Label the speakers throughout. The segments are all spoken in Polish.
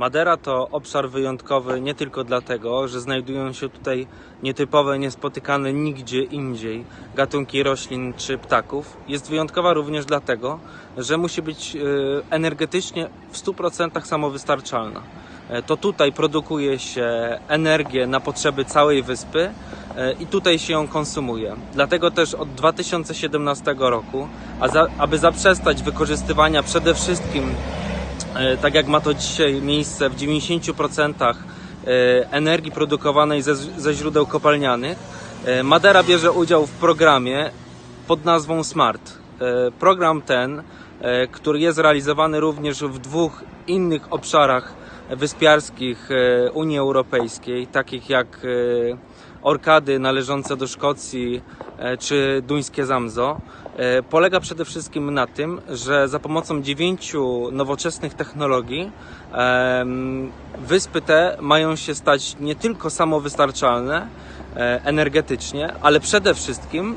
Speaker 1: Madera to obszar wyjątkowy nie tylko dlatego, że znajdują się tutaj nietypowe, niespotykane nigdzie indziej gatunki roślin czy ptaków. Jest wyjątkowa również dlatego, że musi być e, energetycznie w 100% samowystarczalna. E, To tutaj produkuje się energię na potrzeby całej wyspy e, i tutaj się ją konsumuje. Dlatego też od 2017 roku, aby zaprzestać wykorzystywania przede wszystkim tak jak ma to dzisiaj miejsce w 90% e, energii produkowanej ze, ze źródeł kopalnianych, e, Madera bierze udział w programie pod nazwą SMART. E, Program ten, e, który jest realizowany również w dwóch innych obszarach wyspiarskich e, Unii Europejskiej, takich jak e, Orkady należące do Szkocji e, czy duńskie Zamzo, e, polega przede wszystkim na tym, że za pomocą dziewięciu nowoczesnych technologii wyspy te mają się stać nie tylko samowystarczalne e, energetycznie, ale przede wszystkim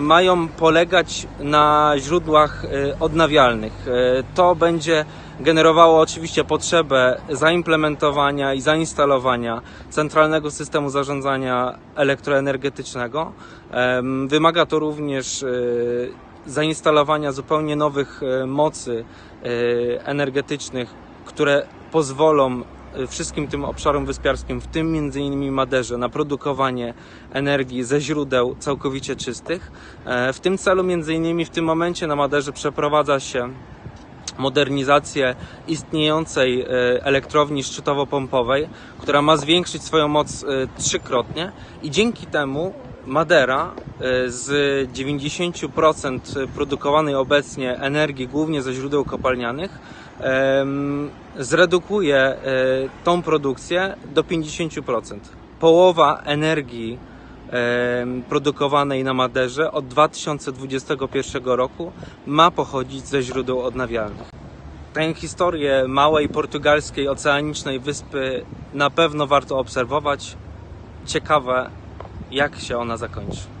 Speaker 1: mają polegać na źródłach odnawialnych. To będzie generowało oczywiście potrzebę zaimplementowania i zainstalowania centralnego systemu zarządzania elektroenergetycznego. Wymaga to również e, zainstalowania zupełnie nowych e, mocy e, energetycznych, które pozwolą wszystkim tym obszarom wyspiarskim, w tym między innymi Maderze, na produkowanie energii ze źródeł całkowicie czystych. W tym celu między innymi w tym momencie na Maderze przeprowadza się modernizację istniejącej e, elektrowni szczytowo-pompowej, która ma zwiększyć swoją moc e, trzykrotnie i dzięki temu Madera e, z 90% produkowanej obecnie energii, głównie ze źródeł kopalnianych, zredukuje tą produkcję do 50%. Połowa energii produkowanej na Maderze od 2021 roku ma pochodzić ze źródeł odnawialnych. Tę historię małej portugalskiej oceanicznej wyspy na pewno warto obserwować. Ciekawe, jak się ona zakończy.